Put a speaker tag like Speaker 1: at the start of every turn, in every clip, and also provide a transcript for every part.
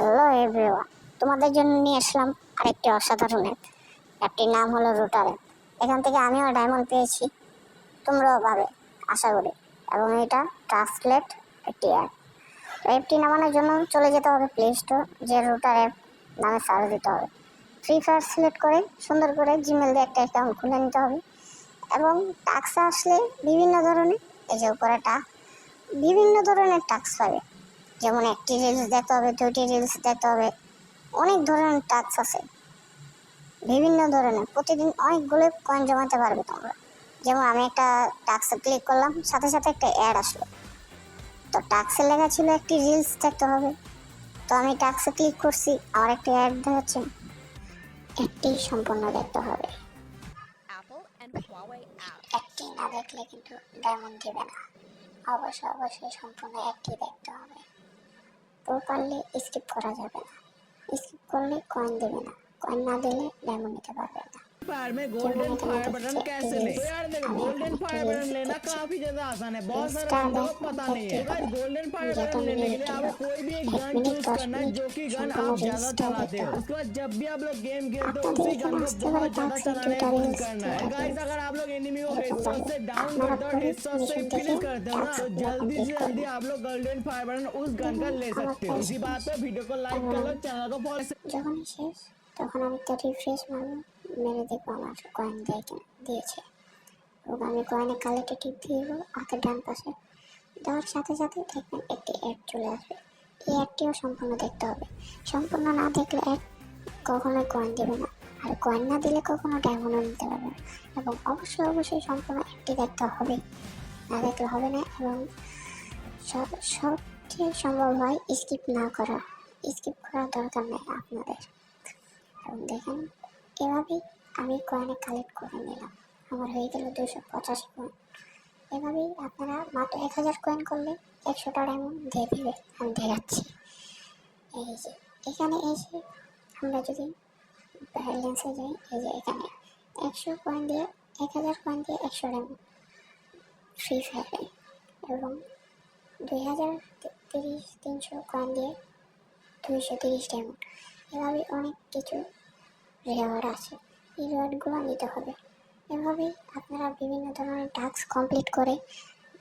Speaker 1: Hello everyone তোমাদের জন্য নিয়ে আসলাম আরেকটি অসাধারণ অ্যাপ অ্যাপটির নাম হলো রুটার অ্যাপ এখান থেকে আমিও ডায়মন্ড পেয়েছি। তোমরাও পাবে, আশা করি। এবং এটা ট্রান্সলেট একটি অ্যাপ অ্যাপটি নামানোর জন্য চলে যেতে হবে প্লে স্টোর যে রুটার অ্যাপ নামে সার্চ দিতে হবে। ফ্রি ফায়ার সিলেক্ট করে, সুন্দর করে জিমেল দিয়ে একটা অ্যাকাউন্ট খুলে নিতে হবে। এবং টাক্স আসলে বিভিন্ন ধরনের, এই যে উপরে বিভিন্ন ধরনের টাক্স পাবে। যেমন একটি রিলস দেখতে হবে দুটি রিলস দেখতে হবে অনেক ধরনের টাস্ক আছে। বিভিন্ন ধরনের প্রতিদিন অনেকগুলো কয়েন জমাতে পারবে তোমরা। যেমন আমি একটা টাক্সে ক্লিক করলাম সাথে সাথে একটা অ্যাড আসলো। তো টাক্সে লেখা ছিল একটি রিলস দেখতে হবে। তো আমি টাক্সে ক্লিক করছি আমার একটি অ্যাড দেখাচ্ছে। একটি সম্পূর্ণ দেখতে হবে. একটি না দেখলে কিন্তু ডায়মন্ড দিবে না। অবশ্যই অবশ্যই সম্পূর্ণ একটি দেখতে হবে। প্রপারলি স্কিপ করা যাবে না। স্কিপ করলে কয়েন দেবে না। কয়েন না দিলে ডায়মন্ড নিতে পারবে না।
Speaker 2: फायर में गोल्डन फायर बटन कैसे ले तो यार देखो गोल्डन फायर बटन लेना काफी ज्यादा आसान है बहुत सारे बंदों को पता नहीं है गाइस गोल्डन फायर बटन लेने के लिए आपको कोई भी एक गन चूज करना है जो कि गन आप ज्यादा चलाते हो उसके बाद जब भी आप लोग गेम खेलते हो उसी गन को बहुत ज्यादा चलाने की कोशिश करना है गाइस अगर आप लोग एनिमी को हेडशॉट से डाउन करते हो हेडशॉट से फिनिश करते हो ना तो जल्दी से जल्दी आप लोग गोल्डन फायर बटन उस गन का ले सकते हो इसी बात पे वीडियो को लाइक कर लो चैनल को फॉलो
Speaker 1: যখনই শেষ তখন আমি তো রিফ্রেশ মারবো মেরে দেখব আমার কয়েন দেয় দিয়েছে। এবং আমি কয়েনে কালেক্টে টিপ দিয়ে দেবো হাতের ডান পাশে। দেওয়ার সাথে সাথে দেখবেন একটি অ্যাড চলে আসবে। এই অ্যাডটিও সম্পূর্ণ দেখতে হবে। সম্পূর্ণ না দেখলে অ্যাড কখনোই কয়েন দেবে না। আর কয়েন না দিলে কখনো ডায়মন্ডও নিতে পারবে না। এবং অবশ্যই অবশ্যই সম্পূর্ণ অ্যাডটি দেখতে হবে। না দেখলে হবে না এবং সব, সবচেয়ে সম্ভব হয় স্কিপ না করা। স্কিপ করার দরকার নেই আপনাদের। এবং দেখেন এভাবেই আমি কয়েনে কালেক্ট করে নিলাম। আমার হয়ে গেল দুশো পঁচাশি কয়েন এভাবেই আপনারা মাত্র এক হাজার কয়েন করলে একশোটা ডায়মন্ড দিয়ে দেবে, আমি দেখাচ্ছি এই যে, এখানে এসে আমরা যদি ব্যালেন্সে যাই, এই যে এখানে একশো কয়েন দিয়ে, এক হাজার কয়েন দিয়ে একশো ডায়মন্ড ফ্রি ফায়ারে এবং দুই হাজার তিরিশ, তিনশো কয়েন দিয়ে দুইশো তিরিশ ডায়মন্ড এভাবে অনেক কিছু রেওয়ার্ড আছে। এই রেওয়ার্ডগুলো নিতে হবে। এভাবেই আপনারা বিভিন্ন ধরনের টাস্ক কমপ্লিট করে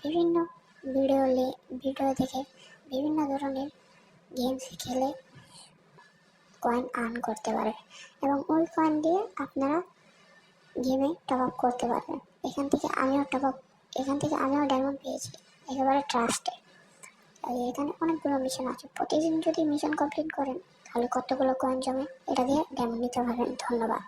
Speaker 1: বিভিন্ন ভিডিও ভিডিও দেখে বিভিন্ন ধরনের গেমস খেলে কয়েন আর্ন করতে পারে এবং ওই কয়েন দিয়ে আপনারা গেমে টপ আপ করতে পারবেন। এখান থেকে আমিও টপ আপ এখান থেকে আমিও ডায়মন্ড পেয়েছি। একেবারে ট্রাস্টে আর এখানে অনেকগুলো মিশন আছে। প্রতিদিন যদি মিশন কমপ্লিট করেন, তাহলে কতগুলো কয়েন জমে, এটা দিয়ে ডেমো নিতে পারবেন। ধন্যবাদ।